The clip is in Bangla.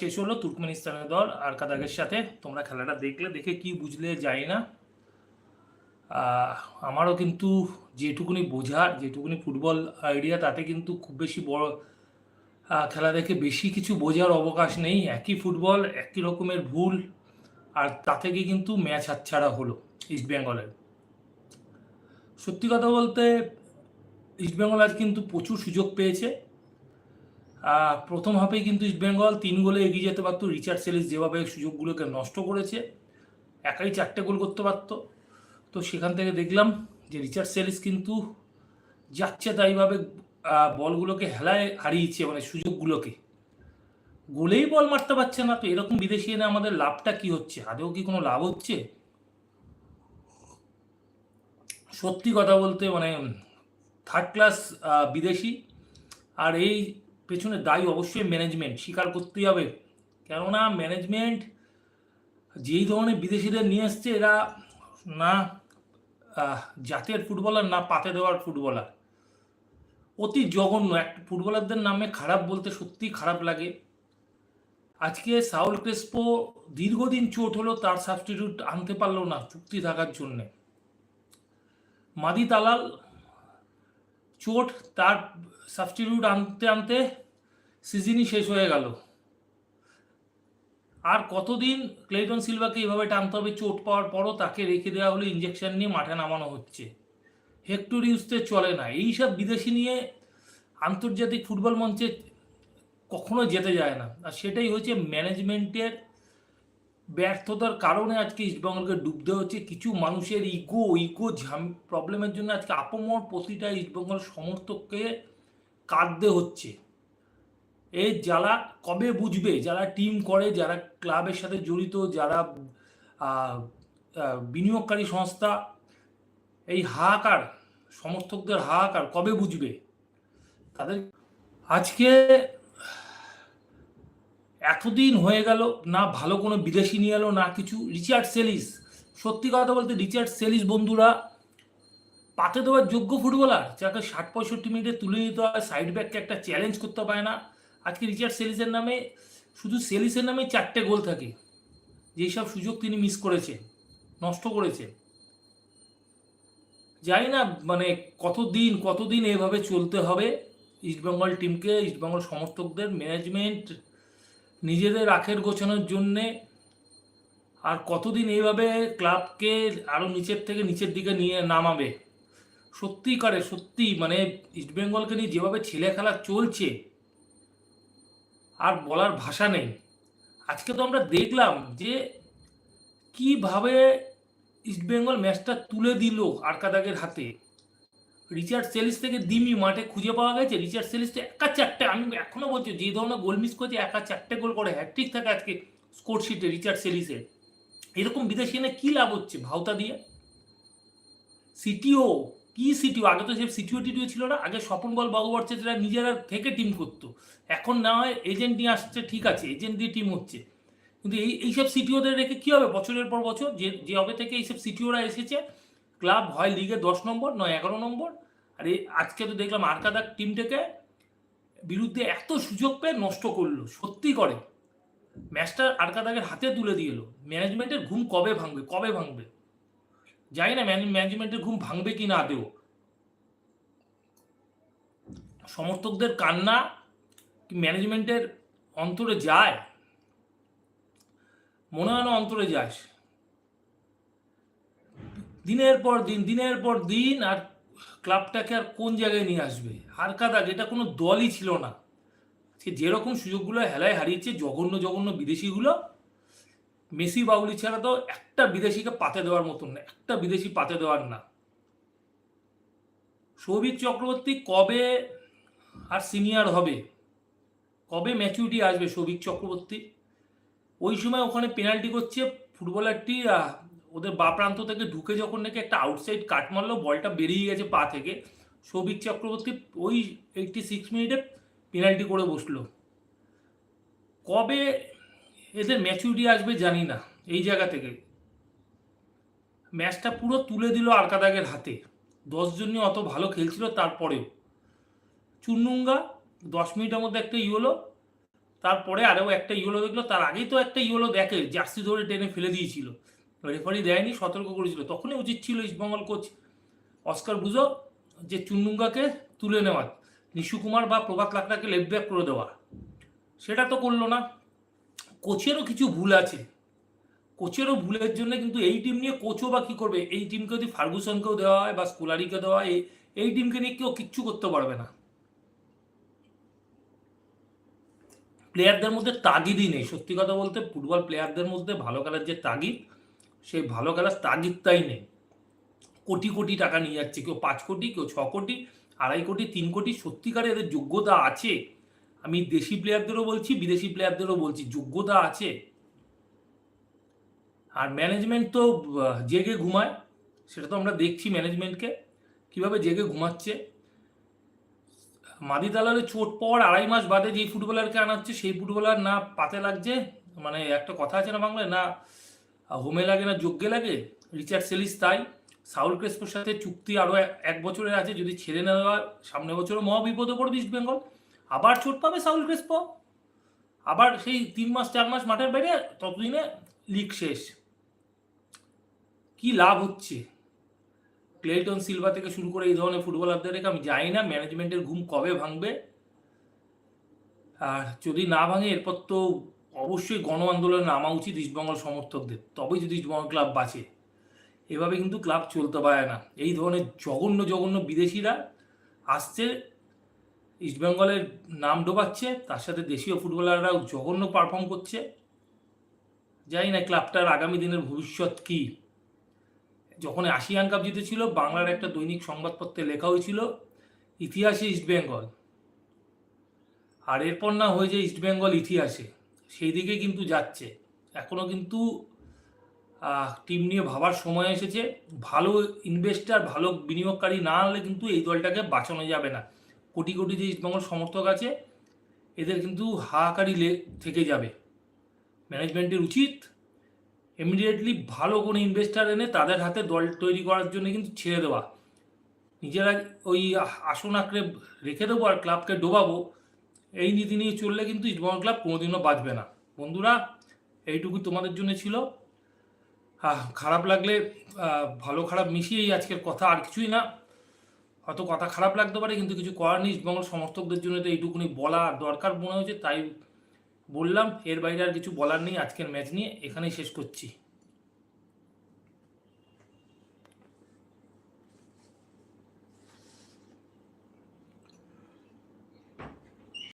শেষ হলো তুর্কমেনিস্তানের দল আর কাদাগের সাথে। তোমরা খেলাটা দেখলে, দেখে কি বুঝলে যাই না। আমারও কিন্তু যেটুকুনি বোঝার, যেটুকুনি ফুটবল আইডিয়া, তাতে কিন্তু খুব বেশি বড় খেলা দেখে বেশি কিছু বোঝার অবকাশ নেই। একই ফুটবল, একই রকমের ভুল, আর তা থেকে কিন্তু ম্যাচ হাতছাড়া হলো ইস্টবেঙ্গলের সত্যি কথা বলতে ইস্টবেঙ্গল আজ কিন্তু প্রচুর সুযোগ পেয়েছে। প্রথম হাফেই কিন্তু ইস্টবেঙ্গল তিন গোলে এগিয়ে যেতে পারতো। রিচার্ড সেলিস যেভাবে সুযোগগুলোকে নষ্ট করেছে, একাই চারটে গোল করতে পারতো। তো সেখান থেকে দেখলাম যে রিচার্ড সেলিস কিন্তু যাচ্ছে তাইভাবে বলগুলোকে হেলায় হারিয়েছে মানে সুযোগগুলোকে। গোলেই বল মারতে পারছে না। তো এরকম বিদেশি এনে আমাদের লাভটা কি হচ্ছে? আদেও কি কোনো লাভ হচ্ছে? সত্যি কথা বলতে মানে থার্ড ক্লাস বিদেশি। আর এই পেছনে দায়ী অবশ্যই ম্যানেজমেন্ট স্বীকার করতেই হবে। কেননা ম্যানেজমেন্ট যেই ধরনের বিদেশিদের নিয়ে এসছে, এরা না জাতের ফুটবলার না পাতে দেওয়ার ফুটবলার। অতি জঘন্য। এক ফুটবলারদের নামে খারাপ বলতে সত্যি খারাপ লাগে। আজকে সাউল ক্রেসপো দীর্ঘদিন চোট হলো, তার সাবস্টিটিউট আনতে পারল না চুক্তি থাকার জন্যে। মাদি তালাল চোট তার সাবস্টিটিউট আনতে আনতে সিজনই শেষ হয়ে গেল। আর কতদিন ক্লেটন সিলভাকে এইভাবে টানতে হবে চোট পাওয়ার পরও তাকে রেখে দেওয়া হলো ইঞ্জেকশন নিয়ে মাঠে নামানো হচ্ছে। হেক্টর ইউজতে চলে না। এই সব বিদেশি নিয়ে আন্তর্জাতিক ফুটবল মঞ্চে কখনো যেতে যায় না। আর সেটাই হচ্ছে ম্যানেজমেন্টের ব্যর্থতার কারণে আজকে ইস্টবেঙ্গলকে ডুবতে হচ্ছে। কিছু মানুষের ইগো ইগো ঝাম প্রবলেমের জন্য আজকে আপমর প্রতিটা ইস্টবেঙ্গল সমর্থককে কাঁদতে হচ্ছে। এ যারা কবে বুঝবে, যারা টিম করে, যারা ক্লাবের সাথে জড়িত, যারা বিনিয়োগকারী সংস্থা, এই হাহাকার, সমর্থকদের হাহাকার কবে বুঝবে? তাদের আজকে এতদিন হয়ে গেল, না ভালো কোনো বিদেশি নিয়ে এলো, না কিছু। রিচার্ড সেলিস, সত্যি কথা বলতে রিচার্ড সেলিস বন্ধুরা, পাতে দেওয়ার যোগ্য ফুটবলার, যাকে ষাট পঁয়ষট্টি মিনিটে তুলে দিতে হয় সাইড ব্যাককে একটা চ্যালেঞ্জ করতে পারে না। আজকে রিচার্ড সেলিসের নামে, শুধু সেলিসের নামে চারটে গোল থাকে, যেই সব সুযোগ তিনি মিস করেছে, নষ্ট করেছে। জানি না মানে কতদিন কতদিন এভাবে চলতে হবে, ইস্টবেঙ্গল টিমকে ইস্টবেঙ্গল সমর্থকদের ম্যানেজমেন্ট নিজেদের আখের গোছানোর জন্যে আর কতদিন এইভাবে ক্লাবকে আরও নিচের থেকে নিচের দিকে নিয়ে নামাবে? সত্যি করে সত্যি মানে ইস্টবেঙ্গলকে নিয়ে যেভাবে ছেলে খেলা চলছে, আর বলার ভাষা নেই। আজকে তো আমরা দেখলাম যে কীভাবে ইস্টবেঙ্গল ম্যাচটা তুলে দিল আরকাদাগের হাতে। রিচার্ড সেলিস থেকে দিমি মাঠে খুঁজে পাওয়া গেছে। রিচার্ড সেলিস তো একা চারটে, আমি এখনও বলছি, যে ধরনের গোল মিস করছে, একা চারটে গোল করে হ্যাট্রিক থাকে আজকে স্কোরশিটে রিচার্ড সেলিসের। এরকম বিদেশি এনে কী লাভ হচ্ছে ভাওতা দিয়ে? সিটিও, কি সিটিও? আগে তো সে সিটিও টিটিও ছিল না, আগে স্বপন বল বাবুবর্চে যারা নিজেরা থেকে টিম করতো। এখন না হয় এজেন্ট নিয়ে আসছে, ঠিক আছে এজেন্ট দিয়ে টিম হচ্ছে। কিন্তু এই, এইসব সিটিওদের রেখে কী হবে বছরের পর বছর? যে যে হবে থেকে এইসব সিটিওরা এসেছে ক্লাব হয় লিগে দশ নম্বর, নয় এগারো নম্বর। আর এই আজকে তো দেখলাম আরকাদার টিমটাকে বিরুদ্ধে এত সুযোগ পেয়ে নষ্ট করল, সত্যি করে। ম্যাচটা আরকাদাকের হাতে তুলে দিয়ে এলো। ম্যানেজমেন্টের ঘুম কবে ভাঙবে কবে ভাঙবে? জানি না ম্যানেজমেন্টের ঘুম ভাঙবে কি না আদেও সমর্থকদের কান্না কি ম্যানেজমেন্টের অন্তরে যায়? মনে হয় না অন্তরে যায়। দিনের পর দিন, দিনের পর দিন আর ক্লাবটাকে আর কোন জায়গায় নিয়ে আসবে? আর কাদা এটা কোনো দলই ছিল না। সে যেরকম সুযোগগুলো হেলায় হারিয়েছে জঘন্য জঘন্য বিদেশিগুলো, মেসি বাউলি ছাড়া তো একটা বিদেশিকে পাতে দেওয়ার মতন না, একটা বিদেশি পাতে দেওয়ার না। সৌভিক চক্রবর্তী কবে আর সিনিয়র হবে? কবে ম্যাচুরিটি আসবে সৌভিক চক্রবর্তী? ওই সময় ওখানে পেনাল্টি করছে ফুটবলারটি ওদের বা প্রান্ত থেকে ঢুকে যখন নাকি একটা আউটসাইড কাট মারলো বলটা বেরিয়ে গেছে পা থেকে, সৌভিক চক্রবর্তী ওই এইটটি সিক্স মিনিটে পেনাল্টি করে বসল। কবে এদের ম্যাচুরিটি আসবে জানি না, এই জায়গা থেকে। ম্যাচটা পুরো তুলে দিল আরকাদাগের হাতে। দশজন নিয়ে অত ভালো খেলছিল তারপরেও। চুন্নুঙ্গা দশ মিনিটের মধ্যে একটা ই হলো তারপরে আরও একটা ইয়েলো দেখল, তার আগেই তো একটা ইয়েলো দেখে, জার্সি ধরে টেনে ফেলে দিয়েছিল। রেফারি দেয়নি, সতর্ক করেছিল। তখনই উচিত ছিল ইস্টবেঙ্গল কোচ অস্কার বুঝো যে চুন্নুঙ্গাকে তুলে নেওয়া, নিশু কুমার বা প্রভাত লাকড়াকে লেফট ব্যাক করে দেওয়া, সেটা তো করল না। কোচেরও কিছু ভুল আছে। কোচেরও ভুলের জন্য কিন্তু এই টিম নিয়ে কোচও বা কী করবে? এই টিমকে যদি ফার্গুসনকেও দেওয়া হয় বা স্কুলারিকে দেওয়া হয় এই টিমকে নিয়ে কেউ কিচ্ছু করতে পারবে না। প্লেয়ারদের মধ্যে তাগিদই নেই। সত্যি কথা বলতে ফুটবল প্লেয়ারদের মধ্যে ভালো খেলার যে তাগিদ সেই ভালো খেলার তাগিদটাই নেই। কোটি কোটি টাকা নিয়ে যাচ্ছে, কেউ পাঁচ কোটি, কেউ ছ কোটি, আড়াই কোটি, তিন কোটি সত্যিকারে এদের যোগ্যতা আছে? আমি দেশি প্লেয়ারদেরও বলছি, বিদেশি প্লেয়ারদেরও বলছি, যোগ্যতা আছে। আর ম্যানেজমেন্ট তো জেগে ঘুমায়, সেটা তো আমরা দেখছি ম্যানেজমেন্টকে কীভাবে জেগে ঘুমাচ্ছে। মাদি দালালের চোট পর আড়াই মাস বাদে যে ফুটবলারকে আনা হচ্ছে, সেই ফুটবলার না পাতে লাগছে মানে একটা কথা আছে না বাংলায়, না হোমে লাগে না যোগ্যে লাগে? রিচার্ড সেলিস তাই। সাউল ক্রেসপোর সাথে চুক্তি আরও এক বছরের আছে, যদি ছেড়ে না দেওয়া সামনের বছরও মহা বিপদে পড়বে ইস্ট বেঙ্গল আবার চোট পাবে সাউল ক্রেসপো। আবার সেই তিন মাস, চার মাস মাঠের বাইরে ততদিনে লিগ শেষ। কি লাভ হচ্ছে? ক্লেটন সিলভা থেকে শুরু করে এই ধরনের ফুটবলারদের রেখে আমি জানি না ম্যানেজমেন্টের ঘুম কবে ভাঙবে? আর যদি না ভাঙে, এরপর তো অবশ্যই গণ আন্দোলনে নামা উচিত ইস্টবেঙ্গল সমর্থকদের। তবেই যদি ইস্টবেঙ্গল ক্লাব বাঁচে। এভাবে কিন্তু ক্লাব চলতে পারে না। এই ধরনের জঘন্য জঘন্য বিদেশিরা আসছে ইস্টবেঙ্গলের নাম ডোবাচ্ছে, তার সাথে দেশীয় ফুটবলাররাও জঘন্য পারফর্ম করছে। জানি না ক্লাবটার আগামী দিনের ভবিষ্যৎ কী। যখন এশিয়ান কাপ জিতেছিল, বাংলার একটা দৈনিক সংবাদপত্রে লেখা হয়েছিল, ইতিহাসে ইস্টবেঙ্গল আর এরপর না হয়ে যে ইস্টবেঙ্গল ইতিহাসে। সেই দিকে কিন্তু যাচ্ছে। এখনও কিন্তু টিম নিয়ে ভাবার সময় এসেছে। ভালো ইনভেস্টার ভালো বিনিয়োগকারী না আনলে কিন্তু এই দলটাকে বাঁচানো যাবে না। কোটি কোটি যে ইস্টবেঙ্গল সমর্থক আছে, এদের কিন্তু হাহাকারি লে, থেকে যাবে। ম্যানেজমেন্টের উচিত ইমিডিয়েটলি ভালো কোনো ইনভেস্টার এনে তাদের হাতে দল তৈরি করার জন্য কিন্তু ছেড়ে দেওয়া। নিজেরা ওই আসন আঁকড়ে রেখে দেবো আর ক্লাবকে ডোবাবো এই নীতি নিয়ে চললে কিন্তু ইস্টবেঙ্গল ক্লাব কোনোদিনও বাঁচবে না। বন্ধুরা, এইটুকু তোমাদের জন্য ছিল। খারাপ লাগলে ভালো খারাপ মিশিয়েই আজকের কথা আর কিছুই না। হয়তো কথা খারাপ লাগতে পারে, কিন্তু কিছু করার নেই। ইস্টবেঙ্গল সমর্থকদের জন্য তো এইটুকুনি বলা দরকার মনে হয়েছে, তাই বললাম। এর বাইরে আর কিছু বলার নেই আজকের ম্যাচ নিয়ে। এখানেই শেষ করছি।